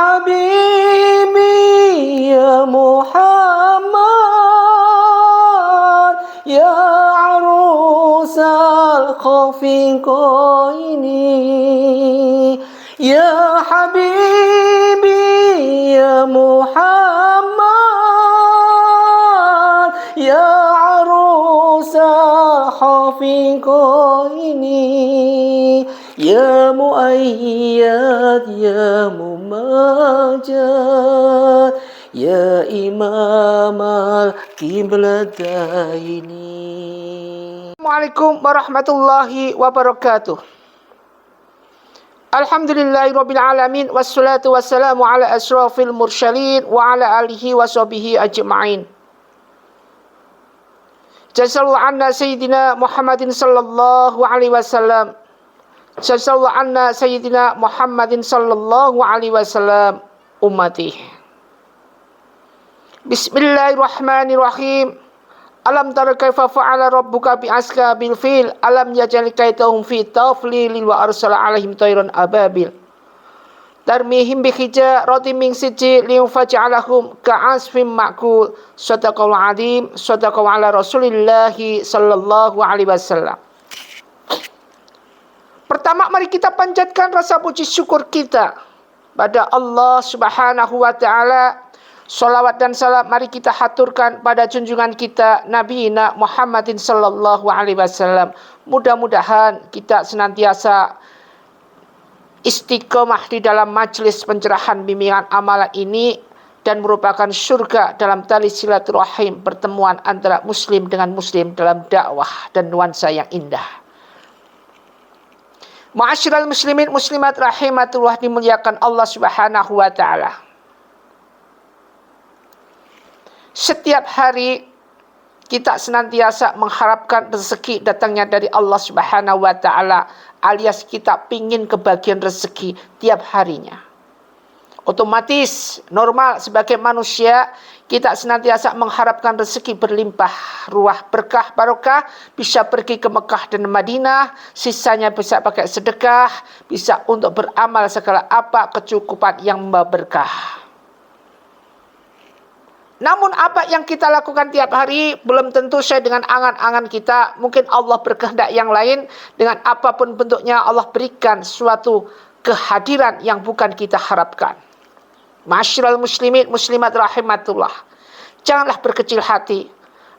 حبيبي يا محمد يا عروس الخفيقين يا حبيبي يا محمد يا عروس الخفيقين يا مؤيد يا جاء يا إمام القبلتين السلام عليكم ورحمة الله وبركاته الحمد لله رب العالمين والصلاة والسلام على أشرف المرسلين وعلى آله وصحبه أجمعين جزا الله عنا سيدنا محمد صلى الله عليه وسلم Jazakallahu anna Sayyidina Muhammadin sallallahu alaihi wasallam Ummati. Bismillahirrahmanirrahim. Alam tara kaifa fa'ala rabbuka bi askabil fil? Alam yaj'al kaidahum fi taflilin wa arsala alaihim tayran ababil? Tarmihim bi hijaratin min sijil li faj'alahum ka'asfim ma'kul. Sadaqal adim sadaqal ala rasulillah sallallahu alaihi wasallam Pertama mari kita panjatkan rasa puji syukur kita pada Allah Subhanahu wa taala Salawat dan salam mari kita haturkan pada junjungan kita Nabi Muhammadin sallallahu alaihi wasallam. Mudah-mudahan kita senantiasa istiqomah di dalam majelis pencerahan bimbingan amalan ini dan merupakan surga dalam tali silaturahim pertemuan antara muslim dengan muslim dalam dakwah dan nuansa yang indah. Ma'asyiral muslimin muslimat rahimatullah dimuliakan Allah Subhanahu wa taala. Setiap hari kita senantiasa mengharapkan rezeki datangnya dari Allah Subhanahu wa taala alias kita pingin kebagian rezeki tiap harinya. Otomatis normal sebagai manusia kita senantiasa mengharapkan rezeki berlimpah ruah berkah barokah bisa pergi ke Mekah dan Madinah sisanya bisa pakai sedekah bisa untuk beramal segala apa kecukupan yang membawa berkah namun apa yang kita lakukan tiap hari belum tentu sesuai dengan angan-angan kita. Mungkin Allah berkehendak yang lain dengan apa pun bentuknya Allah berikan suatu kehadiran yang bukan kita harapkan. Masyiral muslimin muslimat rahimatullah. Janganlah berkecil hati.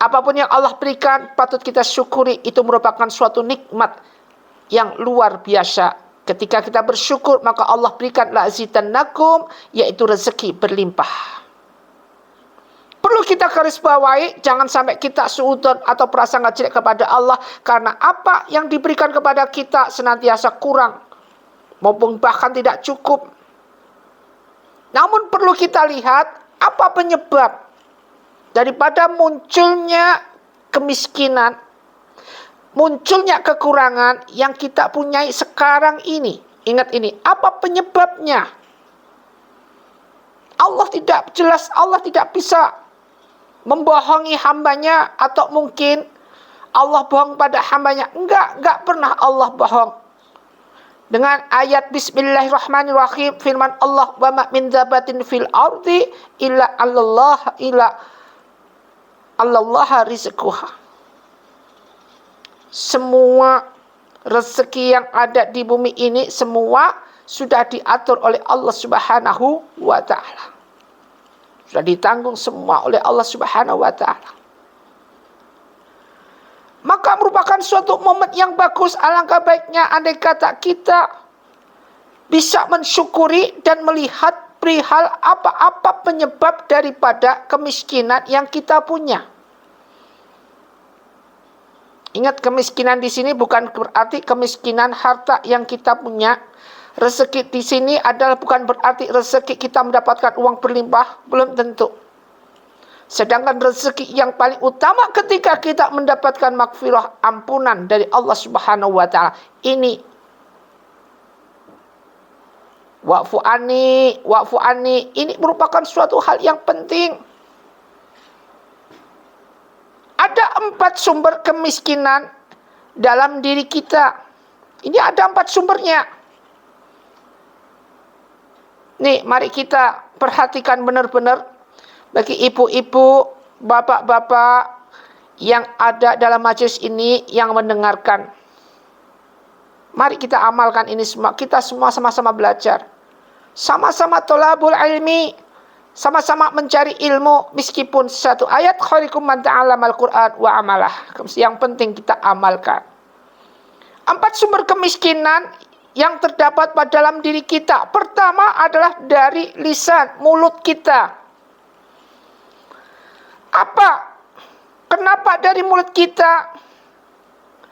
Apa pun yang Allah berikan patut kita syukuri itu merupakan suatu nikmat yang luar biasa. Ketika kita bersyukur maka Allah berikan nakum yaitu rezeki berlimpah. Perlu kita garis bawahi, jangan sampai kita suudon atau prasangka jelek kepada Allah karena apa yang diberikan kepada kita senantiasa kurang maupun bahkan tidak cukup. Namun perlu kita lihat apa penyebab daripada munculnya kemiskinan, munculnya kekurangan yang kita punyai sekarang ini. Ingat ini, apa penyebabnya? Allah tidak jelas, Allah tidak bisa membohongi hambanya atau mungkin Allah bohong pada hambanya. Enggak, enggak pernah Allah bohong. Dengan ayat Bismillahirrahmanirrahim firman Allah wa ma min dabatin fil ardi illa Allah illa Allah rizquha. Semua rezeki yang ada di bumi ini semua sudah diatur oleh Allah Subhanahu wa taala. Sudah ditanggung semua oleh Allah Subhanahu wa taala. Maka merupakan suatu momen yang bagus alangkah baiknya andai kata kita bisa mensyukuri dan melihat perihal apa-apa penyebab daripada kemiskinan yang kita punya. Ingat kemiskinan di sini bukan berarti kemiskinan harta yang kita punya, Rezeki di sini adalah bukan berarti rezeki kita mendapatkan uang berlimpah, belum tentu. Sedangkan rezeki yang paling utama ketika kita mendapatkan makfirah ampunan dari Allah Subhanahu wa taala. Ini wa'fu ani, wa'fu ani ini merupakan suatu hal yang penting. Ada empat sumber kemiskinan dalam diri kita. Ini ada empat sumbernya. Nih, mari kita perhatikan benar-benar bagi ibu-ibu, bapak-bapak yang ada dalam majelis ini yang mendengarkan. Mari kita amalkan ini semua. Kita semua sama-sama belajar. Sama-sama tolabul ilmi. Sama-sama mencari ilmu meskipun satu ayat khairukum man ta'allama al-Qur'an wa amalah. Yang penting kita amalkan. Empat sumber kemiskinan yang terdapat pada dalam diri kita. Pertama adalah dari lisan, mulut kita. Apa? Kenapa dari mulut kita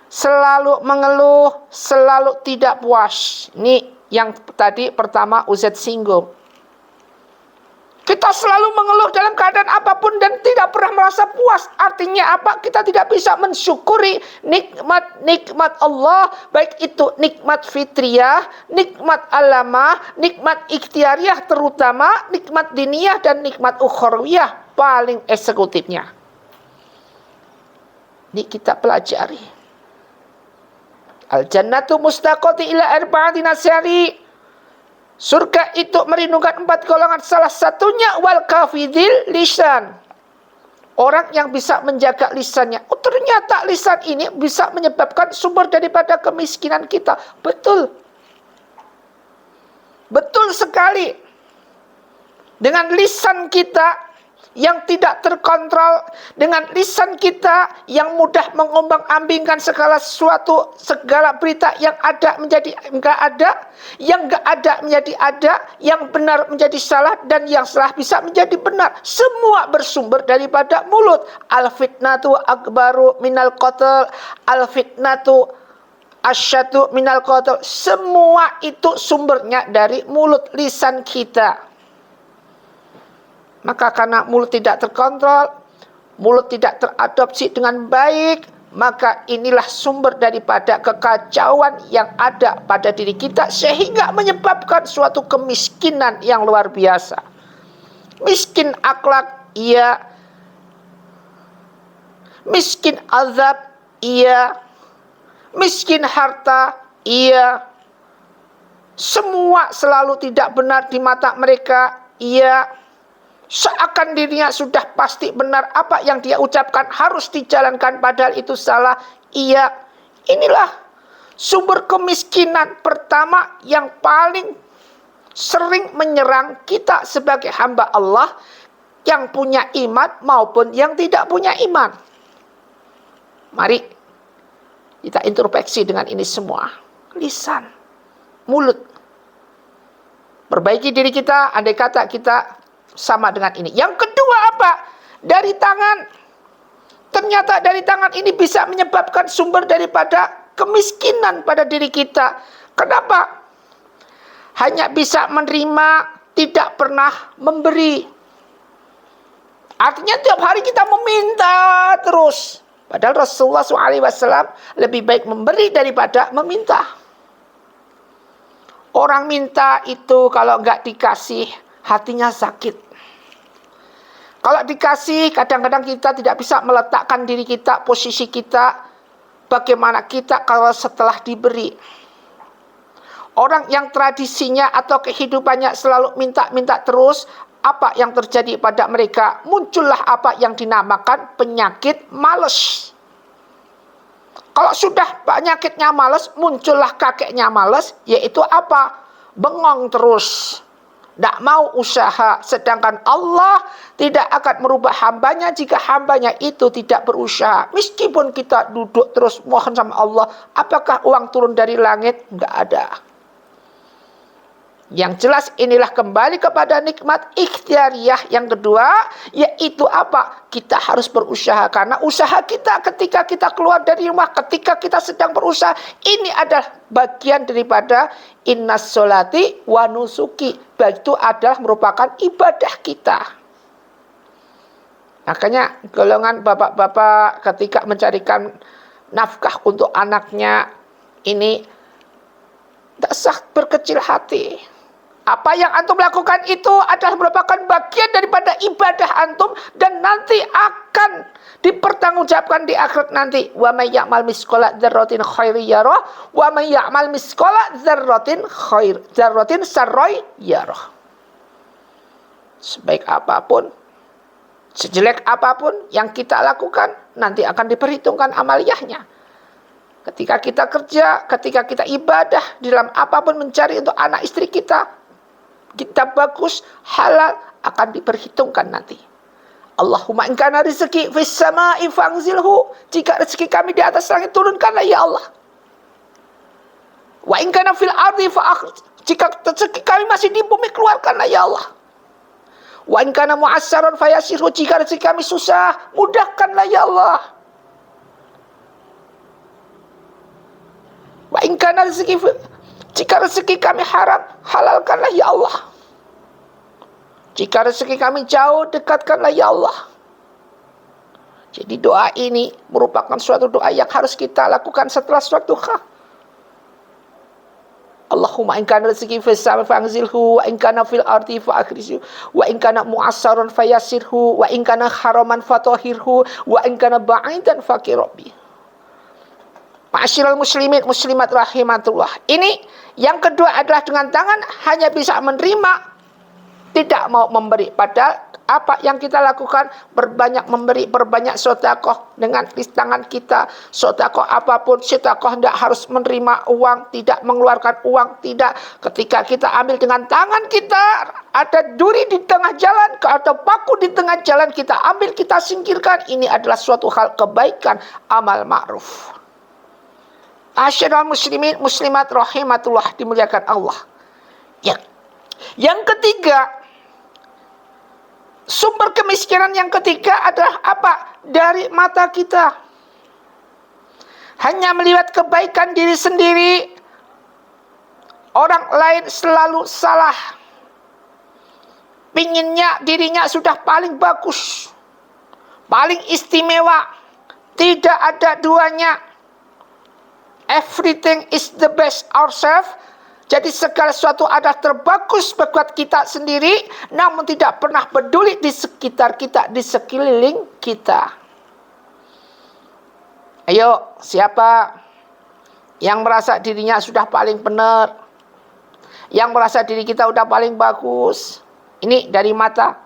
selalu mengeluh, selalu tidak puas? Ini yang tadi pertama Uzet singgung. Kita selalu mengeluh dalam keadaan apa pun dan tidak pernah merasa puas. Artinya apa? Kita tidak bisa mensyukuri nikmat-nikmat Allah. Baik itu nikmat fitriyah, nikmat alamah, nikmat ikhtiariah terutama, nikmat diniyah dan nikmat ukhrawiyah paling eksekutifnya. Ini kita pelajari. Al-jannatu mustaqoti ila arba'ati nasyari. Surga itu merindukan empat golongan salah satunya wal kafidil lisan. Orang yang bisa menjaga lisannya. Oh ternyata lisan ini bisa menyebabkan sumber daripada kemiskinan kita. Betul. Betul sekali. Dengan lisan kita yang tidak terkontrol dengan lisan kita yang mudah mengombang-ambingkan segala sesuatu, segala berita yang ada menjadi enggak ada, yang enggak ada menjadi ada, yang benar menjadi salah dan yang salah bisa menjadi benar. Semua bersumber daripada mulut. Al fitnatu akbaru minal qatl, al fitnatu asyatu minal qatl. Semua itu sumbernya dari mulut lisan kita. Maka karena mulut tidak terkontrol, mulut tidak teradopsi dengan baik, maka inilah sumber daripada kekacauan yang ada pada diri kita sehingga menyebabkan suatu kemiskinan yang luar biasa. Miskin akhlak, iya. Miskin azab, iya. Miskin harta, iya. Semua selalu tidak benar di mata mereka, iya seakan dirinya sudah pasti benar apa yang dia ucapkan harus dijalankan padahal itu salah. Iya, inilah sumber kemiskinan pertama yang paling sering menyerang kita sebagai hamba Allah yang punya iman maupun yang tidak punya iman. Mari kita introspeksi dengan ini semua. Lisan, mulut. Perbaiki diri kita, andai kata kita sama dengan ini. Yang kedua apa? Dari tangan. Ternyata dari tangan ini bisa menyebabkan sumber daripada kemiskinan pada diri kita. Kenapa? Hanya bisa menerima, tidak pernah memberi. Artinya tiap hari kita meminta terus. Padahal Rasulullah SAW lebih baik memberi daripada meminta. Orang minta itu kalau nggak dikasih hatinya sakit. Kalau dikasih, kadang-kadang kita tidak bisa meletakkan diri kita, posisi kita, bagaimana kita kalau setelah diberi. Orang yang tradisinya atau kehidupannya selalu minta-minta terus, apa yang terjadi pada mereka? Muncullah apa yang dinamakan penyakit males. Kalau sudah penyakitnya males, muncullah kakeknya males, yaitu apa? Bengong terus tidak mau usaha. Sedangkan Allah tidak akan merubah hambanya jika hambanya itu tidak berusaha. Meskipun kita duduk terus mohon sama Allah. Apakah uang turun dari langit? Tidak ada. Yang jelas inilah kembali kepada nikmat ikhtiariah yang kedua yaitu apa? Kita harus berusaha karena usaha kita ketika kita keluar dari rumah, ketika kita sedang berusaha ini adalah bagian daripada innas solati wa nusuki. Itu adalah merupakan ibadah kita. Makanya golongan bapak-bapak ketika mencarikan nafkah untuk anaknya ini tak sah berkecil hati apa yang antum lakukan itu adalah merupakan bagian daripada ibadah antum dan nanti akan dipertanggungjawabkan di akhirat nanti. Wa may ya'mal misqala dzarratin khairi yarah wa may ya'mal misqala dzarratin khair dzarratin sarrai yarah. Sebaik apa pun, sejelek apa pun yang kita lakukan, nanti akan diperhitungkan amaliyahnya. Ketika kita kerja, ketika kita ibadah, di dalam apa pun mencari untuk anak istri kita, kita bagus, halal, akan diperhitungkan nanti. Allahumma ingkana rizki fis sama'i fangzilhu. Jika rezeki kami di atas langit turunkanlah ya Allah. Wa ingkana fil ardi jika rezeki kami masih di bumi keluarkanlah ya Allah. Wa ingkana mu'assaron fayasirhu jika rezeki kami susah mudahkanlah ya Allah. Wa ingkana rezeki jika rezeki kami haram halalkanlah ya Allah. Jika rezeki kami jauh, dekatkanlah ya Allah. Jadi doa ini merupakan suatu doa yang harus kita lakukan setelah suatu duha. Allahumma in kana rezeki fis sama fa'anzilhu wa in kana fil ardi fa'akhrijhu wa in kana mu'assarun fayassirhu wa in kana haraman fatahhirhu wa in kana ba'idan faqirabi. Ma'asyiral muslimin muslimat rahimatullah. Ini yang kedua adalah dengan tangan hanya bisa menerima tidak mau memberi. Padahal apa yang kita lakukan berbanyak memberi, berbanyak sodakoh dengan tangan kita. Sodakoh apa pun, sodakoh tidak harus menerima uang, tidak mengeluarkan uang, tidak. Ketika kita ambil dengan tangan kita, ada duri di tengah jalan, atau paku di tengah jalan, kita ambil, kita singkirkan. Ini adalah suatu hal kebaikan, amal ma'ruf. Asyarul muslimin, muslimat rahimatullah dimuliakan Allah. Ya. Yang ketiga, Sumber kemiskinan yang ketiga adalah apa? Dari mata kita. Hanya melihat kebaikan diri sendiri, orang lain selalu salah. Pinginnya dirinya sudah paling bagus, paling istimewa, tidak ada duanya. Everything is the best ourselves jadi segala sesuatu adalah terbagus buat kita sendiri, namun tidak pernah peduli di sekitar kita, di sekeliling kita. Ayo, siapa yang merasa dirinya sudah paling benar? Yang merasa diri kita sudah paling bagus? Ini dari mata.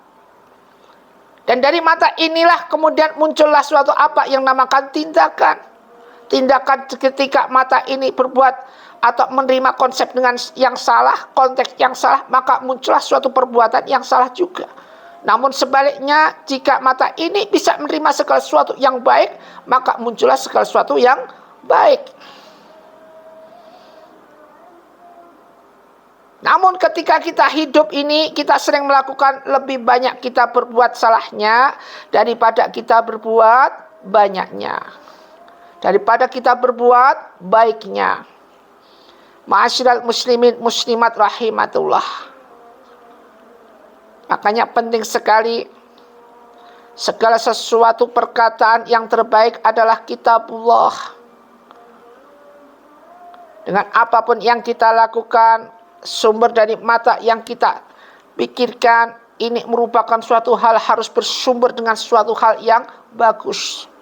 Dan dari mata inilah kemudian muncullah suatu apa yang namakan tindakan. Tindakan ketika mata ini berbuat atau menerima konsep dengan yang salah, konteks yang salah, maka muncullah suatu perbuatan yang salah juga. Namun sebaliknya, jika mata ini bisa menerima segala sesuatu yang baik, maka muncullah segala sesuatu yang baik. Namun ketika kita hidup ini, kita sering melakukan lebih banyak kita berbuat salahnya daripada kita berbuat banyaknya. Daripada kita berbuat baiknya. Ma'asyiral muslimin muslimat rahimatullah. Makanya penting sekali segala sesuatu perkataan yang terbaik adalah kitabullah. Dengan apa pun yang kita lakukan, sumber dari mata yang kita pikirkan, ini merupakan suatu hal harus bersumber dengan suatu hal yang bagus.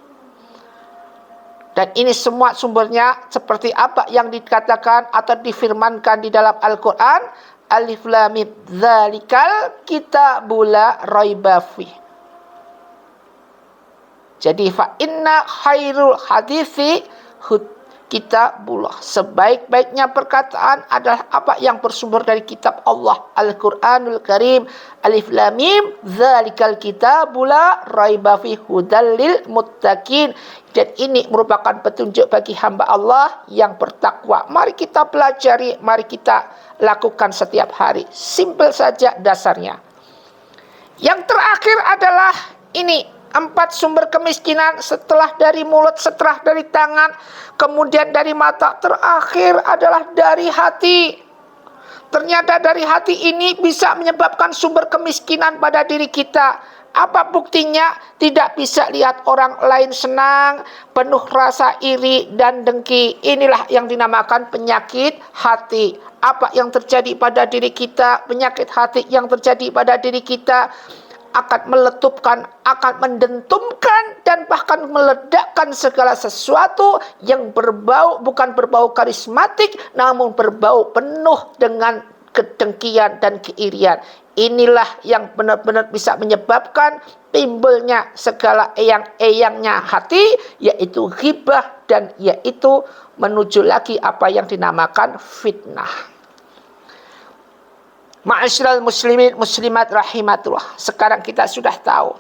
Dan ini semua sumbernya seperti apa yang dikatakan atau difirmankan di dalam Al-Quran. Alif lam mim dzalikal kitabula raiba fi. Jadi fa inna khairul hadisi kitabullah. Sebaik-baiknya perkataan adalah apa yang bersumber dari kitab Allah Al-Qur'anul Karim. Alif lam mim dzalikal kitabula raiba fi hudal lil muttaqin. Dan ini merupakan petunjuk bagi hamba Allah yang bertakwa. Mari kita pelajari, mari kita lakukan setiap hari. Simple saja dasarnya. Yang terakhir adalah ini empat sumber kemiskinan setelah dari mulut, setelah dari tangan, kemudian dari mata, terakhir adalah dari hati. Ternyata dari hati ini bisa menyebabkan sumber kemiskinan pada diri kita. Apa buktinya? Tidak bisa lihat orang lain senang, penuh rasa iri dan dengki. Inilah yang dinamakan penyakit hati. Apa yang terjadi pada diri kita, penyakit hati yang terjadi pada diri kita akan meletupkan, akan mendentumkan dan bahkan meledakkan segala sesuatu yang berbau bukan berbau karismatik namun berbau penuh dengan kedengkian dan keirian. Inilah yang benar-benar bisa menyebabkan timbulnya segala eyang-eyangnya hati, yaitu ghibah dan yaitu menuju lagi apa yang dinamakan fitnah. Ma'asyiral muslimin muslimat rahimatullah. Sekarang kita sudah tahu.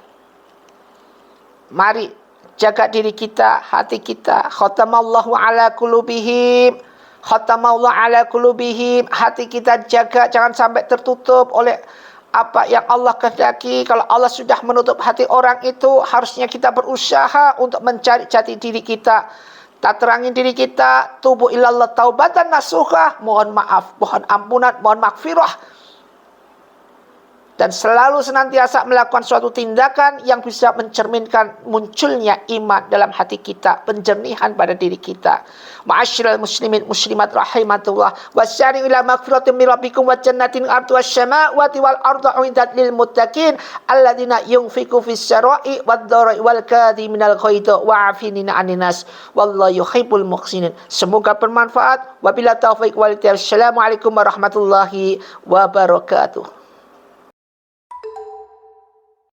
Mari jaga diri kita, hati kita. Khatamallahu ala kulubihim khatamallahu ala qulubihim. Hati kita jaga jangan sampai tertutup oleh apa yang Allah kehendaki. Kalau Allah sudah menutup hati orang itu harusnya kita berusaha untuk mencari jati diri kita. Tak terangin diri kita. Tubuh ilallah taubatan nasuha mohon maaf mohon ampunan mohon makfirah dan selalu senantiasa melakukan suatu tindakan yang bisa mencerminkan munculnya iman dalam hati kita, penjernihan pada diri kita. Ma'asyiral muslimin muslimat rahimatullah wasyari ila magfiratin min rabbikum wa jannatin ardu wasyamawati wal ardu uiddat lil muttaqin alladzina yunfiqu fis sarai wad dharai wal kadhiminal ghaidha wa afinina aninas wallahu yuhibbul muhsinin. Semoga bermanfaat. Wabillahi taufik wal hidayah. Assalamualaikum warahmatullahi wabarakatuh.